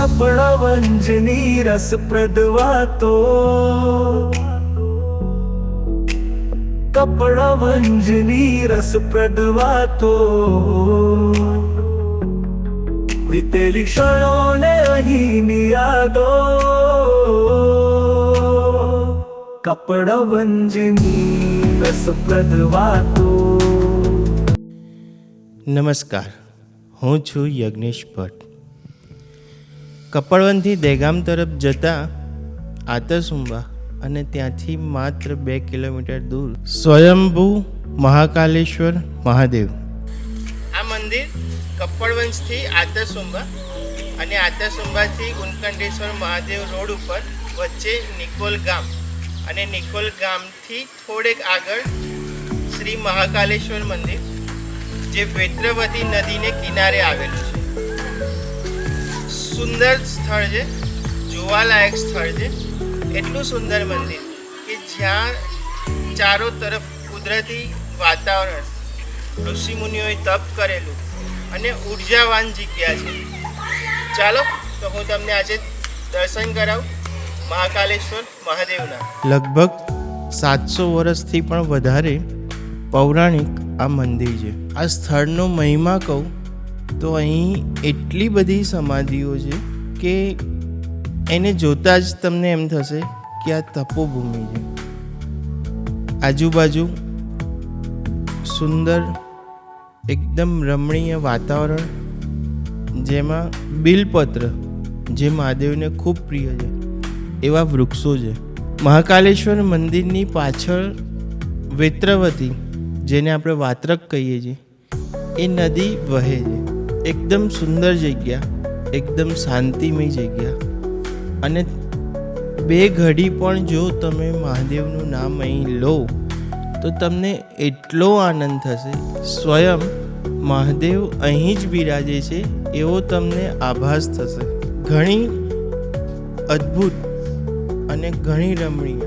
કપડવંજની રસપ્રદ વાતો કપડવંજની રસપ્રદ વાતો વીતેલી ક્ષણોને અહીંની યાદો કપડવંજની રસપ્રદ વાતો નમસ્કાર હું છું યજ્ઞેશ ભટ્ટ કપડવનથી દેગામ તરફ જતા આતરસુંબા અને ત્યાંથી માત્ર બે કિલોમીટર દૂર સ્વયંભૂ મહાકાલેશ્વર મહાદેવ. આ મંદિર કપડવંશથી આતરસુંબા અને આતરસુંબાથી ઉનકંડેશ્વર મહાદેવ રોડ ઉપર વચ્ચે નિકોલ ગામ અને નિકોલ ગામથી થોડેક આગળ શ્રી મહાકાલેશ્વર મંદિર, જે વેત્રવતી નદીને કિનારે આવેલું છે. સુંદર સ્થળ છે, જોવાલાયક સ્થળ છે. એટલું સુંદર મંદિર કે જ્યાં ચારો તરફ કુદરતી વાતાવરણ, ઋષિમુનિઓએ તપ કરેલું અને ઉર્જાવાન જગ્યા છે. ચાલો, તો હું તમને આજે દર્શન કરાવું મહાકાલેશ્વર મહાદેવના. લગભગ સાતસો વર્ષથી પણ વધારે પૌરાણિક આ મંદિર છે. આ સ્થળનો મહિમા કહું તો અહીં એટલી બધી સમાધિઓ છે કે એને જોતાં જ તમને એમ થશે કે આ તપોભૂમિ છે. આજુબાજુ સુંદર, એકદમ રમણીય વાતાવરણ, જેમાં બિલપત્ર, જે મહાદેવને ખૂબ પ્રિય છે, એવા વૃક્ષો છે. મહાકાલેશ્વર મંદિરની પાછળ વેત્રવતી, જેને આપણે વાત્રક કહીએ છીએ, એ નદી વહે છે. એકદમ સુંદર જગ્યા, એકદમ શાંતિમય જગ્યા. અને બે ઘડી પણ જો તમે મહાદેવનું નામ અહીં લો, તો તમને એટલો આનંદ થશે. સ્વયં મહાદેવ અહીં જ બિરાજે છે, એવો તમને આભાસ થશે. ઘણી અદ્ભુત અને ઘણી રમણીય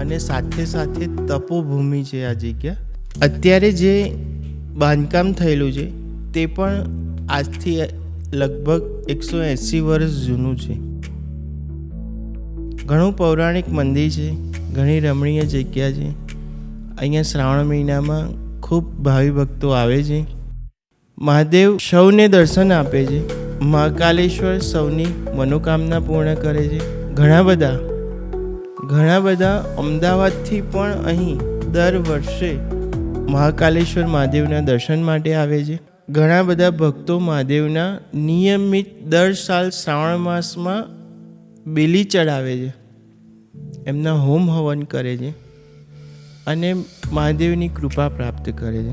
અને સાથે સાથે તપોભૂમિ છે આ જગ્યા. અત્યારે જે બાંધકામ થયેલું છે, તે પણ આજથી લગભગ એકસો એંસી વર્ષ જૂનું છે. ઘણું પૌરાણિક મંદિર છે, ઘણી રમણીય જગ્યા છે. અહીંયા શ્રાવણ મહિનામાં ખૂબ ભાવિ ભક્તો આવે છે. મહાદેવ સૌને દર્શન આપે છે. મહાકાલેશ્વર સૌની મનોકામના પૂર્ણ કરે છે. ઘણા બધા ઘણા બધા અમદાવાદથી પણ અહીં દર વર્ષે મહાકાલેશ્વર મહાદેવના દર્શન માટે આવે છે. ઘણા બધા ભક્તો મહાદેવના નિયમિત દર સાલ શ્રાવણ માસમાં બેલી ચડાવે છે. એમના હોમ હવન કરે છે અને મહાદેવની કૃપા પ્રાપ્ત કરે છે.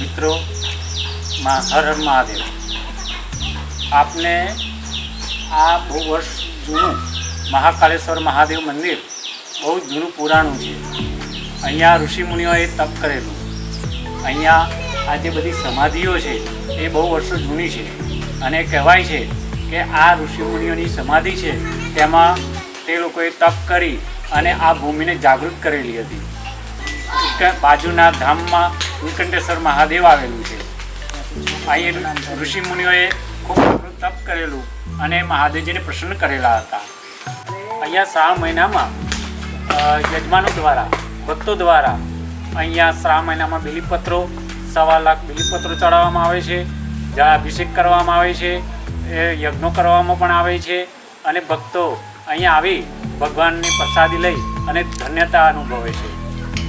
મિત્રો, મા હર મહાદેવ. આપને આ બહુ વર્ષ જૂનું મહાકાલેશ્વર મહાદેવ મંદિર બહુ જૂનું પુરાણું છે. અહીંયા ઋષિમુનિઓએ તપ કરેલું. અહીંયા આ જે બધી સમાધિઓ છે, એ બહુ વર્ષો જૂની છે. અને કહેવાય છે કે આ ઋષિમુનિઓની સમાધિ છે, તેમાં તે લોકોએ તપ કરી અને આ ભૂમિને જાગૃત કરેલી હતી. બાજુના ધામમાં નીલકંઠેશ્વર મહાદેવ આવેલું છે. અહીં ઋષિમુનિઓએ ખૂબ તપ કરેલું અને મહાદેવજીને પ્રસન્ન કરેલા હતા. અહીંયા શ્રાવણ મહિનામાં યજમાનો દ્વારા, ભક્તો દ્વારા અહીંયા શ્રાવણ મહિનામાં બિલીપત્રો, સવા લાખ બિલીપત્રો ચડાવવામાં આવે છે જ્યાં અભિષેક કરવામાં આવે છે, એ યજ્ઞો કરવામાં પણ આવે છે અને ભક્તો અહીંયા આવી ભગવાનની પ્રસાદી લઈ અને ધન્યતા અનુભવે છે.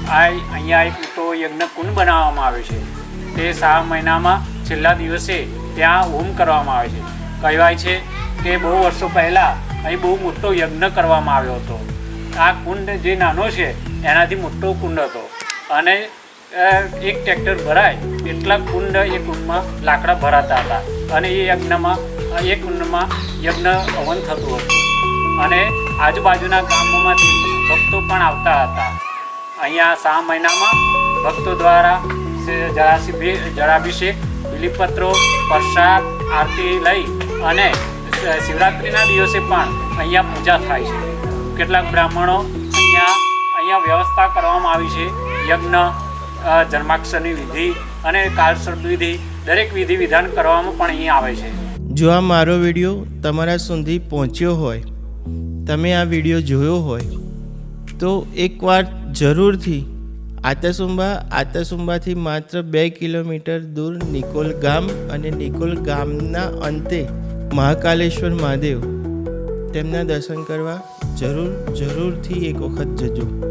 આ અહીંયા એક મોટો યજ્ઞ કુંડ બનાવવામાં આવે છે. તે શ્રાવણ મહિનામાં છેલ્લા દિવસે ત્યાં હોમ કરવામાં આવે છે. કહેવાય છે કે બહુ વર્ષો પહેલાં અહીં બહુ મોટો યજ્ઞ કરવામાં આવ્યો હતો. આ કુંડ જે નાનો છે, એનાથી મોટો કુંડ હતો. અને એક ટ્રેક્ટર ભરાય, એટલા કુંડ એ કુંડમાં લાકડા ભરાતા હતા. અને એ યજ્ઞમાં, એ કુંડમાં યજ્ઞ હવન થતું હતું. અને આજુબાજુના ગામોમાંથી ભક્તો પણ આવતા હતા. અહીંયા સા મહિનામાં ભક્તો દ્વારા જળાભિષેક, બિલીપત્રો, પ્રસાદ, આરતી લઈ અને શિવરાત્રિના દિવસે પણ અહીંયા પૂજા થાય છે. કેટલાક બ્રાહ્મણો અહીંયા અહીંયા વ્યવસ્થા કરવામાં આવી છે. યજ્ઞ જન્માક્ષરની વિધિ અને કાળસર્પ વિધિ, દરેક વિધિ વિધાન કરવામાં પણ અહીં આવે છે. જો આ મારો વીડિયો તમારા સુધી પહોંચ્યો હોય, તમે આ વીડિયો જોયો હોય, તો એકવાર જરૂરથી આતસુંબા, આતસુંબાથી માત્ર બે કિલોમીટર દૂર નિકોલ ગામ અને નિકોલ ગામના અંતે મહાકાલેશ્વર મહાદેવ. તેમના દર્શન કરવા જરૂર જરૂરથી એક વખત જજો.